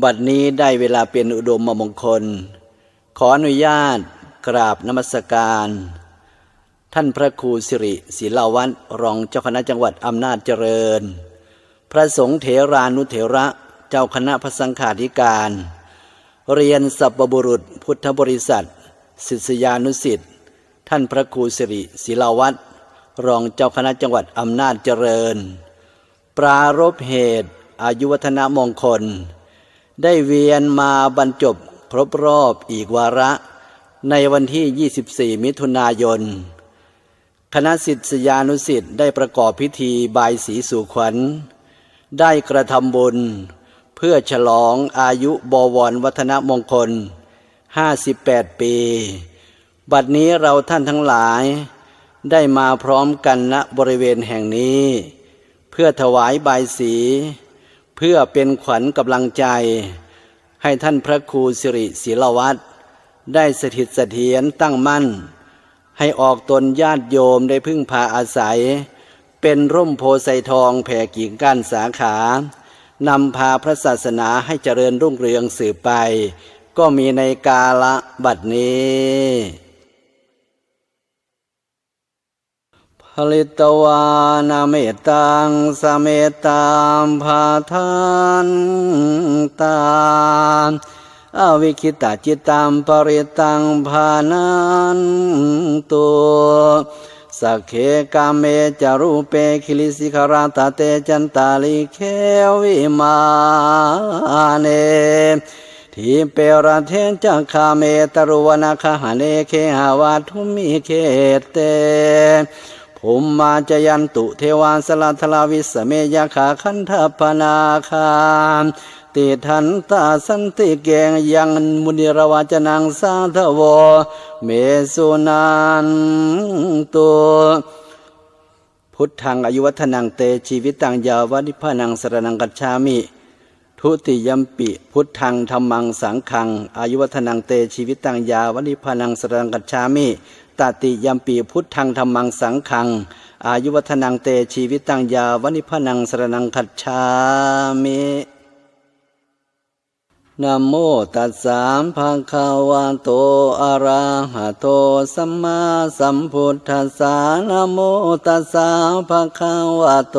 บัดนี้ได้เวลาเป็นอุดมมงคล ขออนุญาตกราบนมัสการ ท่านพระครูสิริศิลาวัฒน์รองเจ้าคณะจังหวัดอำนาจเจริญ พระสงฆ์เถรานุเถระเจ้าคณะพระสังฆาธิการ เรียนสัพบุรุษพุทธบริษัทศิษยานุสิทธิ์ท่านพระครูสิริศิลาวัฒน์รองเจ้าคณะจังหวัดอำนาจเจริญ ปรารบเหตุ อายุวัฒนมงคล ได้เวียนมาบรรจบครบรอบอีกวาระ ในวันที่ 24 มิถุนายน คณะศิษยานุสิษย์ได้ประกอบพิธีบายสีสู่ขวัญ ได้กระทำบุญ เพื่อฉลองอายุบวรวัฒนมงคล 58 ปี บัดนี้เราท่านทั้งหลายได้มาพร้อมกันณบริเวณแห่งนี้ เพื่อถวายบายสี พื่อเป็นขวัญกำลังใจ ให้ท่านพระครูสิริศิลวัตรได้สถิตเสถียรตั้งมั่น ให้ออกตนญาติโยมได้พึ่งพาอาศัย เป็นร่มโพไซทองแผ่กิ่งก้านสาขานำพาพระศาสนาให้เจริญรุ่งเรืองสืบไป ก็มีในกาละบัดนี้ ผลิตวานาเมตังสเมตามภาทานตามอวิคิตาจิตตามปริตังภานันตัวสักเคกามเมจารูเปคิลิสิคาราตาเตจันตาลิเควิมาเนทีเปรเทนจักขาเมตรุวนาคหาเนเคหาวาทุมิเคเต ภุมมาจยันตุเทวาสลัทลาวิสเมยาขาคันธพนาคามติทันตาสันติเกงยังมุนิรวาจนังสาธวเมสุนันตุพุทธังอายุวัฒนังเตชีวิตังยาวนิพานังสรนังกัจฉามิ ทุติยมปิพุทธังธรรมังสังขังอายุวัฒนังเตชีวิตังยาวนิพานังสรนังกัจฉามิ ตติยมปีพุทธังธรรมังสังขัง อายุวัฒนังเตชีวิตังยาวนิพนังสรนังคัจฉามินโมตัสสะภะคะวะโตอะระหะโตสัมมาสัมพุทธัสสะนโมตัสสะภะคะวะโต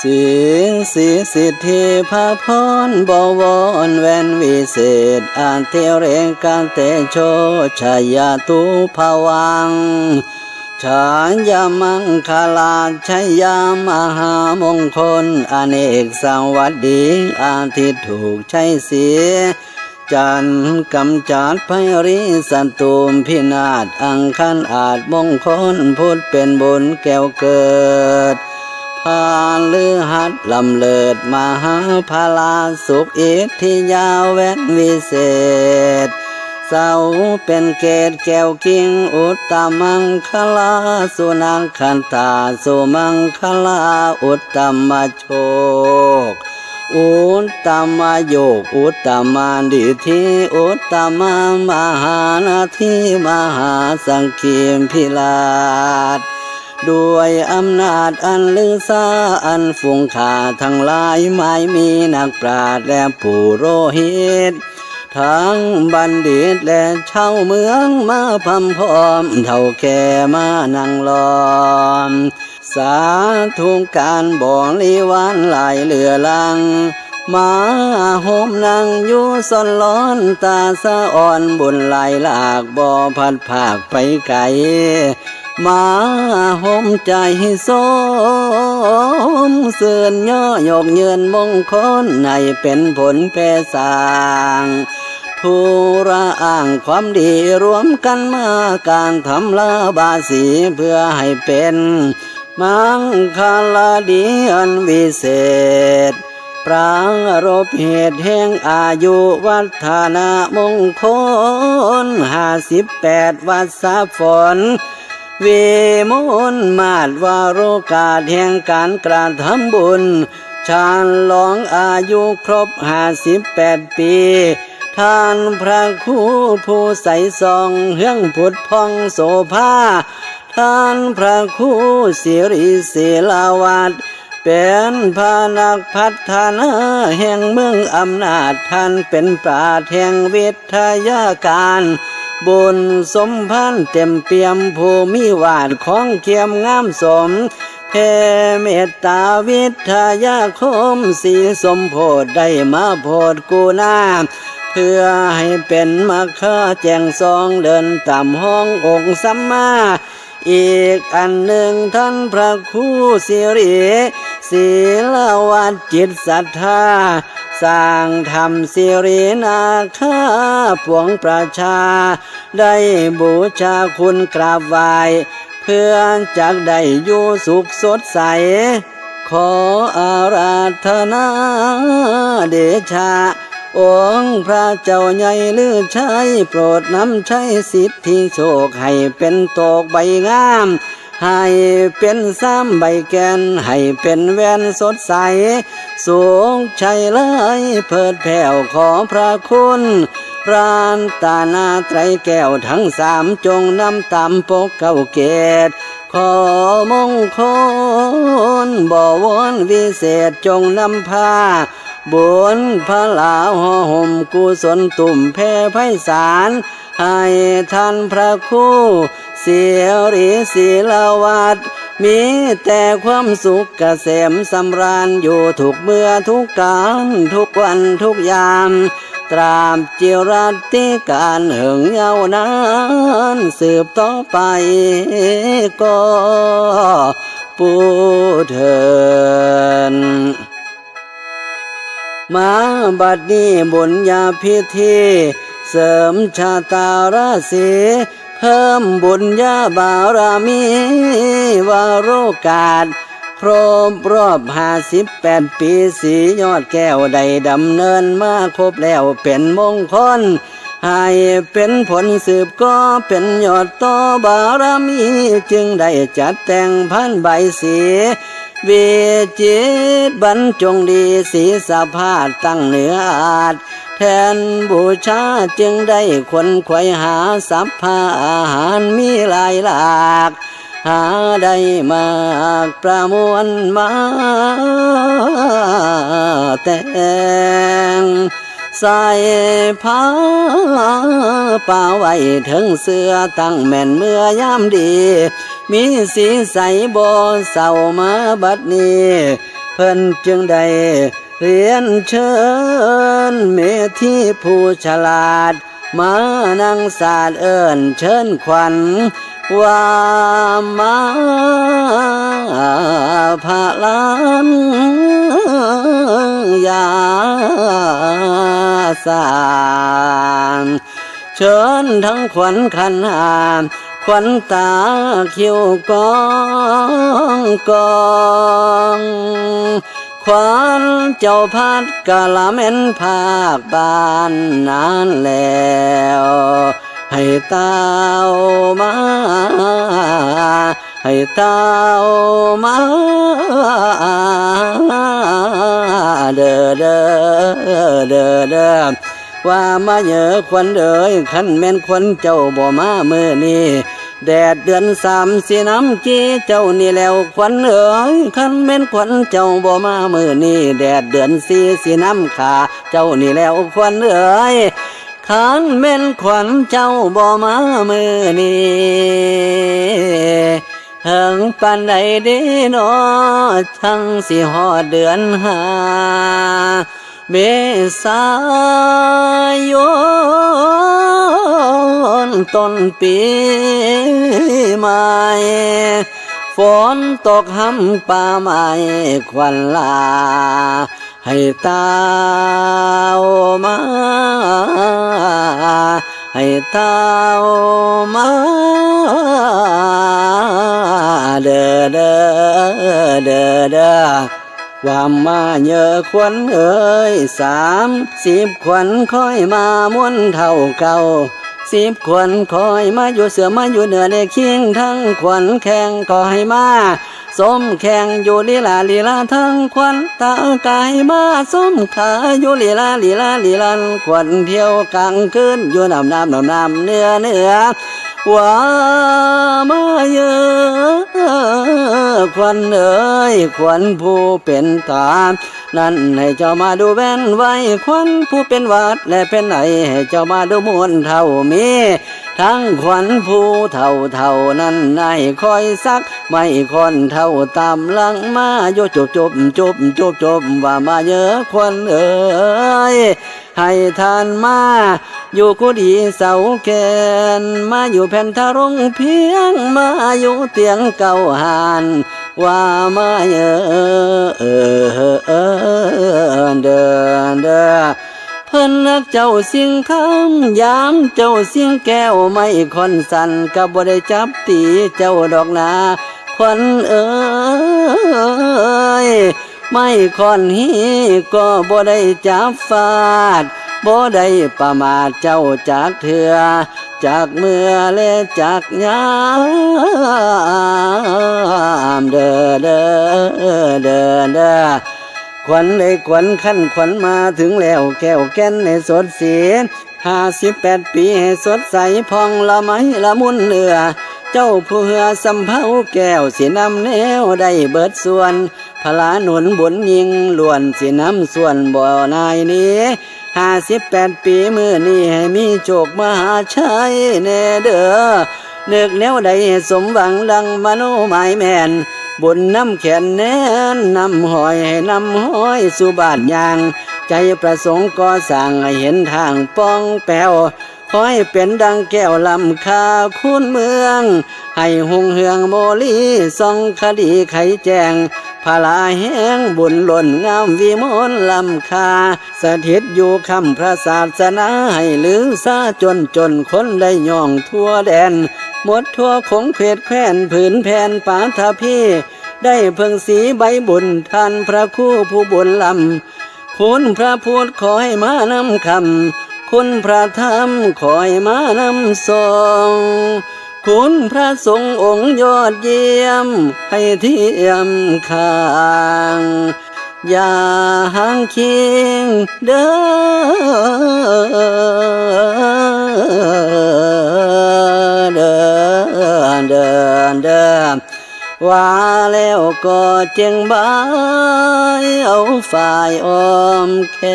สีสีสิทธิพาพรบวรแวนวิเศษอันเทเรกันเตโชชยาตุภวังชานยามังคลาชยามหามงคล อเนกสวัสดีอาทิตย์ถูกใช้เสีย จันกำจัดไพริสันตุมพินาศอังคันอาจมงคลพุทธเป็นบุญแก้วเกิด พาลือหัดลำเลิดมหาพาลาสุขอิทธิยาวแวนวิเศษ เสาเป็นเกตแก้วกิ่งอุตตมังคลาสุนังคันตาสุมังคลาอุตตมโชคอุตตมโยกอุตตมาดิธิอุตตมามหานาทีมหาสังคีมพิลาศ ด้วยอำนาจอันลือซาอันฟุงขาทั้งหลายไม่มีนักปราชญ์และผู้โรหิต ทั้งบัณฑิตและชาวเมืองมาพำพร้อม เท่าแก่มานั่งล้อม สาธุการบ่ลีวานหลายเหลือลังมาโฮมนั่งอยู่สนร้อนตาสะอ่อนบุญไหลหลากบ่อพัดภาคไปไกล มาห่มใจสมเสื่อนย่อยกเยือนมงคลในเป็นผลแปรสร้าง ทุระอ้างความดีรวมกันมาการทำลาบาสีเพื่อให้เป็นมังคลาดีอันวิเศษปรางรบเหตุแห่งอายุวัฒนามงคลห้าสิบแปดวัดสาฝน เวมนมาดวาโรกาสแห่งการกระทำบุญ ชาญลองอายุครบห้าสิบแปดปี ท่านพระครูผู้ใสซองเฮืองผุดพองโสภาท่านพระครูสิริศิลาวัดเป็นพานักพัฒนาแห่งเมืองอำนาจท่านเป็นปราชญ์แห่งวิทยาการ บุญสมพันธ์เต็มเปี่ยมภูมิวาดของเขียมงามสมเทเมตตาวิทยาคมสีสมโพธได้มาโพดกูนาเพื่อให้เป็นมาค่าแจงซองเดินตามห้ององค์สัมมา อีกอันหนึ่งท่านพระครูสิริศีลวัดจิตศรัทธา สร้างธรรมสิรินาคาปวงประชา ได้บูชาคุณกราบไหวเพื่อจากได้อยู่สุขสดใส ขออาราธนาเดชา องค์พระเจ้าใหญ่ลือชัยโปรดนำใช้สิทธิโชคให้เป็นตกใบงาม ให้เป็นซ้ำใบแกนให้เป็นแวนสดใส สูงชัยเลยเพิดแผ่วขอพระคุณรานตานาไตรแก้วทั้งสามจงนำตามปกเก้าเกตขอมงคลบ่วนวิเศษจงนำพาบุญพระลาห่อห่มกุศลตุ่มแพ่ไพศาลให้ท่านพระครู เสียรีศิลวัดมีแต่ความสุขเกษมสำราญอยู่ทุกเมื่อทุกการทุกวันทุกยาม ตราบจิรัติการหึงเยาวนานสืบต่อไปก็ปูเถินมาบัดนี้บุญญาพิธีเสริมชาตาราศี เพิ่มบุญญาบารมีวาโรกาสครบรอบห้าสิบแปดปีสียอดแก้วได้ดำเนินมาครบแล้วเป็นมงคลให้เป็นผลสืบก็เป็นยอดต่อบารมีจึงได้จัดแต่งพันใบสีเวจิตบรรจงดีศีสภาพตั้งเหนืออาจ แทนบูชาจึงได้คนไขวยหาสัพพาอาหารมีหลายหลาก หาได้มากประมวลมาแต่งใส่ผ้าป่าไว้ถึงเสื้อตั้งแม่นเมื่อยามดี มีสีใสโบเศร้ามาบัดนี้ เพิ่นจึงได้ เรียนเชิญเมธีผู้ฉลาด มานั่งสาดเอิญเชิญขวัญ ว่ามาพาลานยาสานเชิญทั้งขวัญขันหามขวัญตาคิ้วกองกอง ขวัญเจ้าพัดกะละเม็นภาคบ้านนานแล้ว ให้เต้ามา ให้เต้ามาเด้อเด้อเด้อเด้อว่ามาเยอะควันเอ้ยขันแม่นควันเจ้าบ่มาเมื่อนี้ แดดเดือนสามสีน้ำจีเจ้านี่แล้วควันเอ้ยขันแม่นควันเจ้าบ่มาเมื่อนี้แดดเดือนสีสีน้ำขาเจ้านี่แล้วควันเอ้ยขันแม่นขวัญเจ้าบ่มามือนี้เฮิงปันใดเด้นอทั้งสิหอดเดือนหา เมษายนต้นปีใหม่ฝนตกห้ำป่าไม้ควันลา ให้ตาวมา ให้ตาวมาเด้อเด้อเด้อเด้อ ความมาเยอะควันเอ่ยสามสิบขวัญคอยมาม้วนเท่าเก่าสิบขวัญคอยมาอยู่เสือมาอยู่เหนือในคียงทั้งขวัญแข่งคอยมาสมแข่งอยู่ลีลาลีลาทั้งควันตากายมาสมขาอยู่ลีลาลีลาลีลันควันเที่ยวกลางคืนอยู่น้ำน้ำน้ำน้ำเนื้อเนื้อ ว่ามาเยอะควันเอ้ยควันผู้เป็นตานั่นให้เจ้ามาดูแว่นไว้ควันผู้เป็นวัดและเป็นไหนให้เจ้ามาดูมวลเท่ามีทั้งขวัญผู้เท่าเท่านั้นนายคอยซัก ไม่คนเท่าตามหลังมาโยจบจบจบจบจบว่ามาเยอะควันเอ้ย ให้ทานมา อยู่กุดีเสาแกนมาอยู่แผ่นทารงเพียงมาอยู่เตียงเก่าหานว่ามาเอเออเออเดินเด้อเพิ่นนักเจ้าสิ่งคำยามเจ้าเสียงแก้วไม่คอนสันก็บ่ได้จับตีเจ้าดอกนาควันเอ้ย ไม่คอนฮีก็บ่ได้จับฟาดบ่ได้ประมาทเจ้าจากเถือจากเมื่อและจากยามเด้อเด้อเด้อเด้อขวัญเลยขวัญขั้นขวัญมาถึงแล้วแก้วแก้นในสดเสียห้าสิบแปดปีให้สดใสพองละไมละมุนเนือ เจ้าผู้เหือสำเภาแก้วสีน้ำแนวได้เบิดส่วนพลาหนุนบุญยิงล้วนสีน้ำส่วนบ่อนายนี้ห้าสิบแปดปีมือนี้ให้มีโชคมหาชัยแน่เด้อเนึกแนวใดสมหวังดังมโนหมายแมนบุญน้ำแขนแน่นนำหอยให้นำหอยสู่บ้านยาง ใจประสงค์ก่อสร้างให้เห็นทางป้องแป้ว ขอให้เป็นดังแก้วลำคาคุณเมือง ให้หงเฮืองโมลีสองคดีไขแจงพาลาแห้งบุญหล่นงามวิมลลำคา สถิตอยู่คำพระศาสนาให้ลือซาจนจนคนได้ย่องทั่วแดน หมดทั่วคงเพดแควนผืนแผ่นปาทาพี่ได้เพิ่งสีใบบุญท่านพระคู่ผู้บุญลำคุณพระพุทธขอให้มานำคำ คุณพระธรรมขอให้มานำทรงคุณพระสงฆ์องค์ยอดเยี่ยม ให้เทียมข้าง อย่าห่างเคียงเด้อเด้อเด้อเด้อ ว่าแล้วก็เจียงบายเอาฝ่ายอมแคว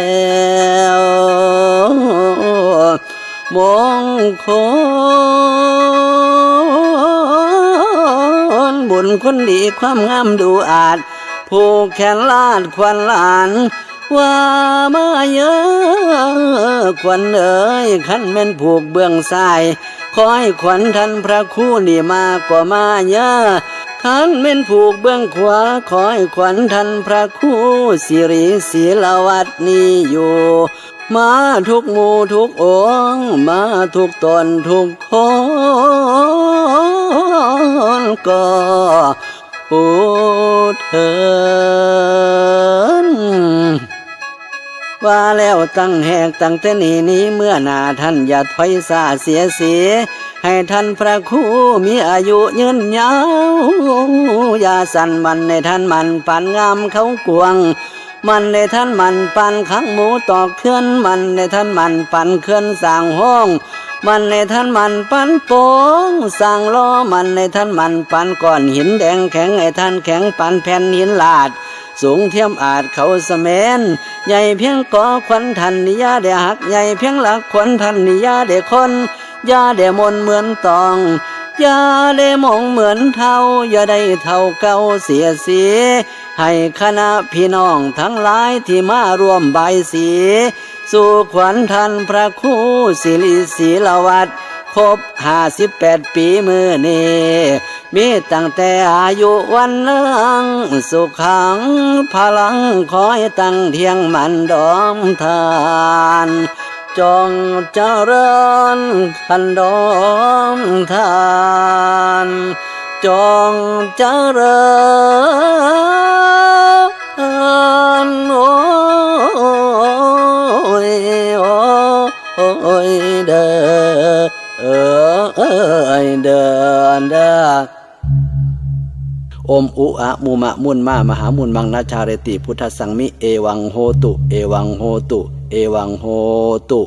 มงคลบุญคนดีความงามดูอาจ ผูกแขนลาดควันหลานว่ามาเยอะควันเอ๋ยขันแม่นผูกเบื้องซ้ายคอยขวัญทันพระคู่นี่มากกว่ามาเยอะ ขันเม่นผูกเบื้องขวาคอยขวัญทันพระคู่สิริศีลวัดนี้อยู่ มาทุกหมู่ทุกองมาทุกตนทุกคนก็โอเถิน ว่าแล้วตั้งแหกตั้งแต่นี้นี้เมื่อนาท่านอย่าถอยสาเสียเสียให้ท่านพระครูมีอายุยืนยาวอย่าสั่นมันในท่านมันปันงามเขากวง มันในท่านมันปันขังหมูตอกเคลื่อนมันในท่านมันปันเคลื่อนสางห้องมันในท่านมันปันโป่งสร้างล้อมันในท่านมันปันก้อนหินแดงแข็งไอ้ท่านแข็งปันแผ่นหินลาด สูงเทียมอาจเขาสมนใหญ่เพียงก่อควันทันนิยาเดหักใหญ่เพียงหลักควันทันนิยาเดคนยาเดมนเหมือนตองยาเดมองเหมือนเท่าอย่าได้เท่าเก่าเสียสีให้คณะพี่น้องทั้งหลายที่มาร่วมใบสี สู่ขวัญทันพระครูศิริศีลวัดครบห้าสิบแปดปีมือนี้ มีตั้งแต่อายุวันนังสุขังพลังคอยตั้งเที่ยงมันดอมทานจงเจริญขันดอมทานจงเจรินโอ้ยโอ้ยเด้อเอยเด้อเด้อ โอมอุอะมุมะมุนมามหามุนมังนาชาเรติพุทธสังมิเอวังโหตุ เอวังโหตุ เอวังโหตุ